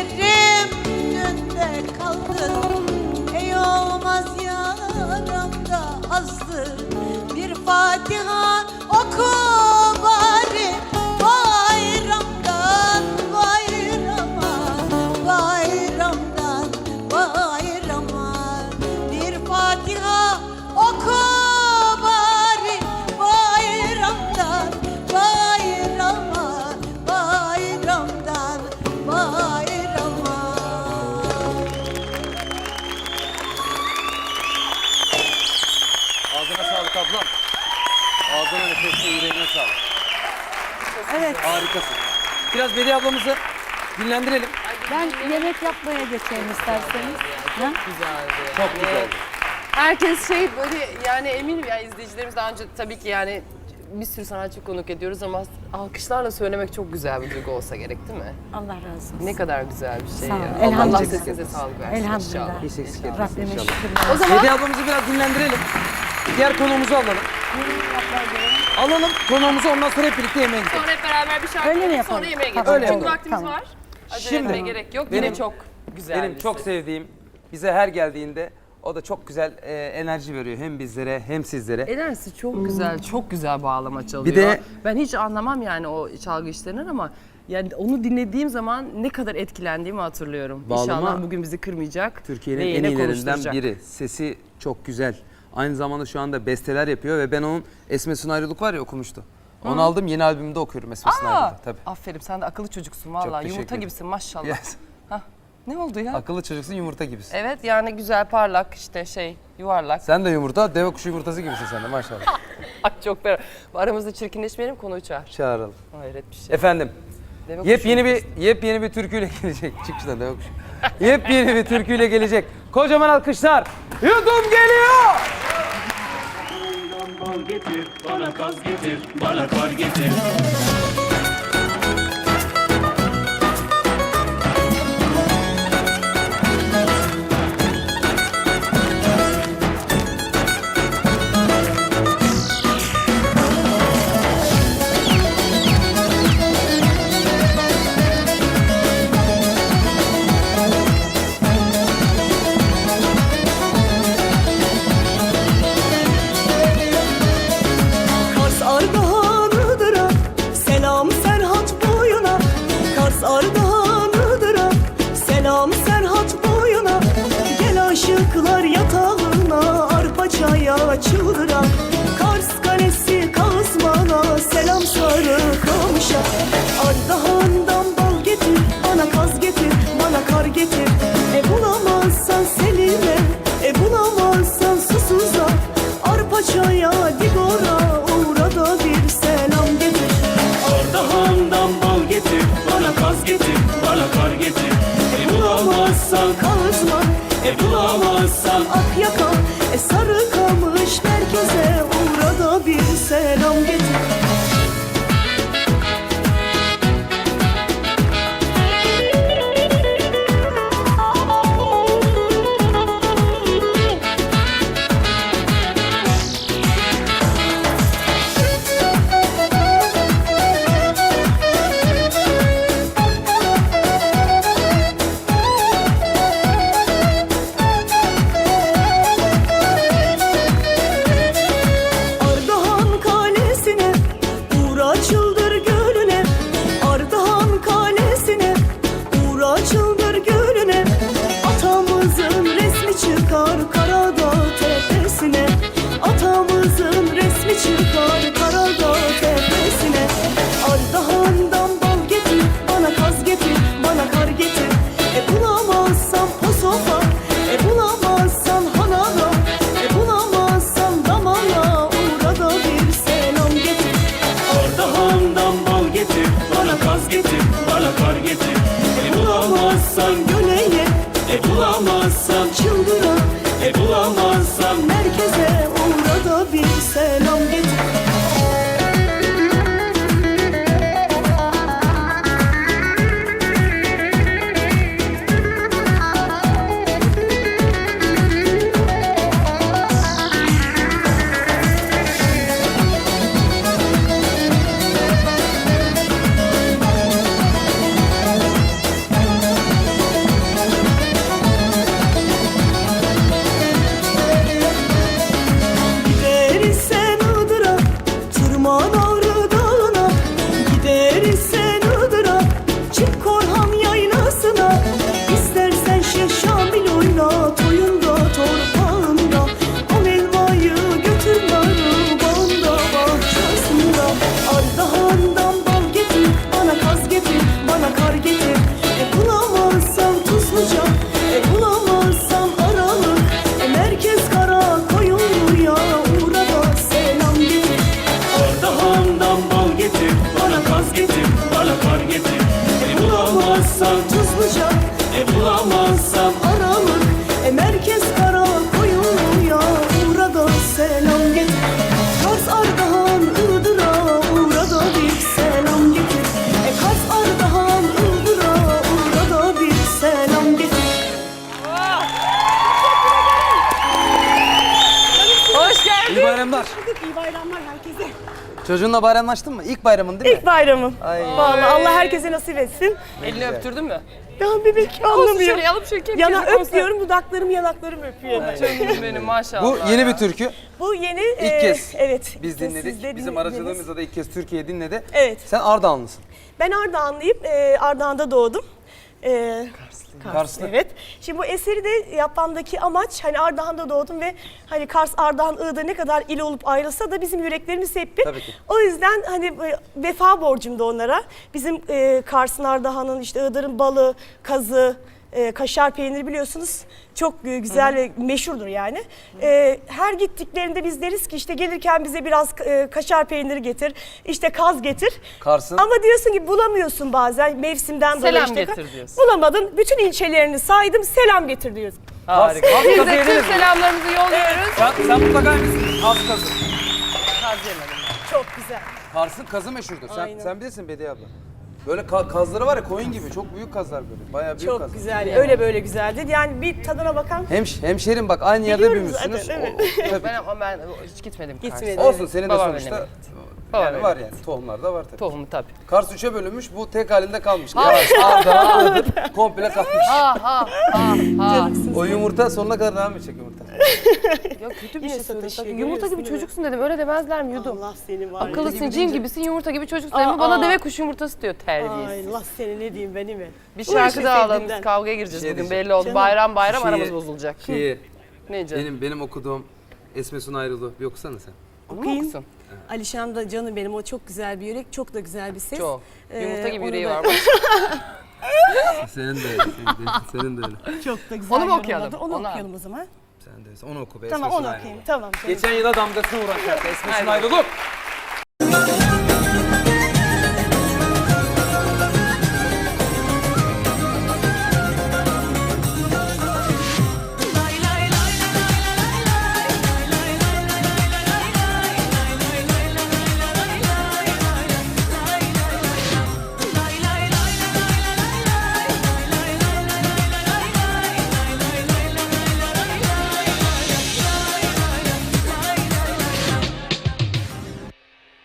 Dileklerim önünde kaldı Ey olmaz yaramda azdı Bir Fatiha oku ablam. Ağzına nefesine yüreğine sağlık. Evet, Harikasın. Biraz Bediye ablamızı dinlendirelim. ben yemek yapmaya geçeyim isterseniz. Ha? Çok güzel. Herkes şey böyle yani eminim ya izleyicilerimiz daha önce tabii ki yani bir sürü sanatçı konuk ediyoruz ama alkışlarla söylemek çok güzel bir duygu olsa gerek değil mi? Allah razı olsun. Ne kadar güzel bir şey Sağ ol. ya. Allah Elhamdülillah. sesinize sağlık versin Elhamdülillah. inşallah. Hiç eksik etmesin Rabbime şükürler. O zaman Bediye ablamızı biraz dinlendirelim. Diğer konuğumuzu alalım. Alalım konuğumuzu ondan sonra hep birlikte yemeğe gidelim. sonra hep beraber bir şarkı Öyle mi yapalım? sonra yemeğe geçelim. öyle Çünkü yapalım. vaktimiz Tamam. var. Acele Şimdi- etmeye gerek yok. Benim- Yine çok güzel Benim bir çok ses. sevdiğim, bize her geldiğinde o da çok güzel e, enerji veriyor hem bizlere hem sizlere. Enerjisi çok güzel, çok güzel bağlama çalıyor. Bir de- ben hiç anlamam yani o çalgı işlerinden ama yani onu dinlediğim zaman ne kadar etkilendiğimi hatırlıyorum. Bağlama- İnşallah bugün bizi kırmayacak. Türkiye'nin en yine iyilerinden konuşturacak. biri. Sesi çok güzel. Aynı zamanda şu anda besteler yapıyor ve ben onun Esme Sunayrılık var ya okumuştu. Onu aldım yeni albümümde okuyorum Esme Aa, Sunayrılık'ta tabii. aferin sen de akıllı çocuksun Çok teşekkür Yumurta ederim. gibisin maşallah. Yes. Hah, ne oldu ya? Akıllı çocuksun yumurta gibisin. Evet yani güzel parlak işte şey yuvarlak. Sen de yumurta, deve kuşu yumurtası gibisin sen de maşallah. Ay çokber. Aramızda çirkinleşmeyelim konuyu çağır. Çağıralım. Hayret bir şey. Efendim, Demek yepyeni bir yepyeni bir türküyle gelecek. Çık şuradan deve kuşu. Yepyeni bir türküyle gelecek. Kocaman alkışlar. Yudum geliyor. Getir, bana kaz getir, bana kar getir. selam getir It is. Çocuğunla bayramlaştın mı? İlk bayramın değil mi? İlk bayramım. Ay. Vallahi Allah herkese nasip etsin. Elini öptürdün mü? Ya bebek Olsun anlamıyor. şöyle alıp şöyle Yana öp konser- diyorum dudaklarım yanaklarım öpüyor. Canım benim maşallah. Bu yeni bir türkü. Bu yeni İlk e, kez evet. biz kez dinledik. siz de Bizim dinlediniz. aracılığımızla da ilk kez Türkiye dinledi. Evet. Sen Ardahanlısın. Ben Ardahanlıyım. E, Ardahan'da doğdum. E, Kars, Karslı. Evet. Şimdi bu eseri de yapmamdaki amaç hani Ardahan'da doğdum ve hani Kars, Ardahan, Iğdır ne kadar il olup ayrılsa da bizim yüreklerimiz hep bir. Tabii ki. O yüzden hani böyle vefa borcum da onlara. Bizim e, Kars'ın, Ardahan'ın, işte Iğdır'ın balı, kazı, e, kaşar peyniri biliyorsunuz çok e, güzel ve meşhurdur yani. E, her gittiklerinde biz deriz ki işte gelirken bize biraz e, kaşar peyniri getir, işte kaz getir. Kars'ın. Ama diyorsun ki bulamıyorsun bazen mevsimden dolayı Selam işte. getir diyorsun. Bulamadın. Bütün ilçelerini saydım. Selam getir diyorsun. Harika. Biz kazı de tüm mi? selamlarımızı yolluyoruz. Sen, sen mutlaka yemişsin. Kars kazı. Kaz yemedim. Çok güzel. Kars'ın kazı meşhurdur. Sen, Aynen. sen bilirsin Bediye abla. Böyle ka- kazları var ya koyun gibi. Çok büyük kazlar böyle. Bayağı büyük Çok kaz. güzel. Öyle böyle güzeldi. Yani bir tadına bakan Hemş, hemşerim bak aynı yerde büyümüşsünüz. zaten, evet. O- o- tabii. Ben ama ben hiç gitmedim Kars'a. Gitmedim. Olsun senin de Babam sonuçta benim. Babam yani benim. var yani. Tohumlar da var tabii. Tohumu tabii. Kars üçe bölünmüş. Bu tek halinde kalmış. Kars, Iğdır komple kalmış. Ha ha ha ha. O yumurta sonuna kadar devam edecek yumurta. Ya kötü bir şey söyledim. Yumurta gibi çocuksun dedim. Öyle demezler mi yudum? Allah seni var. ya. Akıllısın, cin gibisin, yumurta gibi çocuksun Aa, dedim. Bana aa. deve kuşu yumurtası diyor terbiyesiz. Ay Allah seni ne diyeyim ben değil mi? Bir şarkı daha alalım. sevdiğimden. Biz kavgaya gireceğiz Şey bugün diyeceğim. belli oldu. Canım. Bayram bayram Şeyi- aramız bozulacak. Şeyi, Ne canım? benim benim okuduğum Esme Sun ayrıldı. Bir okusana sen. Mu Okuyayım. okusun? Alişan da canım benim o çok güzel bir yürek, çok da güzel bir ses. Çok. Ee, Yumurta gibi onu yüreği da- var. bak. Senin de öyle. Senin de, senin de öyle. Çok da güzel Onu mu yorumladı. okuyalım? Onu, Onu al. okuyalım o zaman. Sen de onu oku be. Tamam onu okuyayım. Tamam. canım. Geçen yıla damgasını vuran şarkı Haydi. ayrıldı.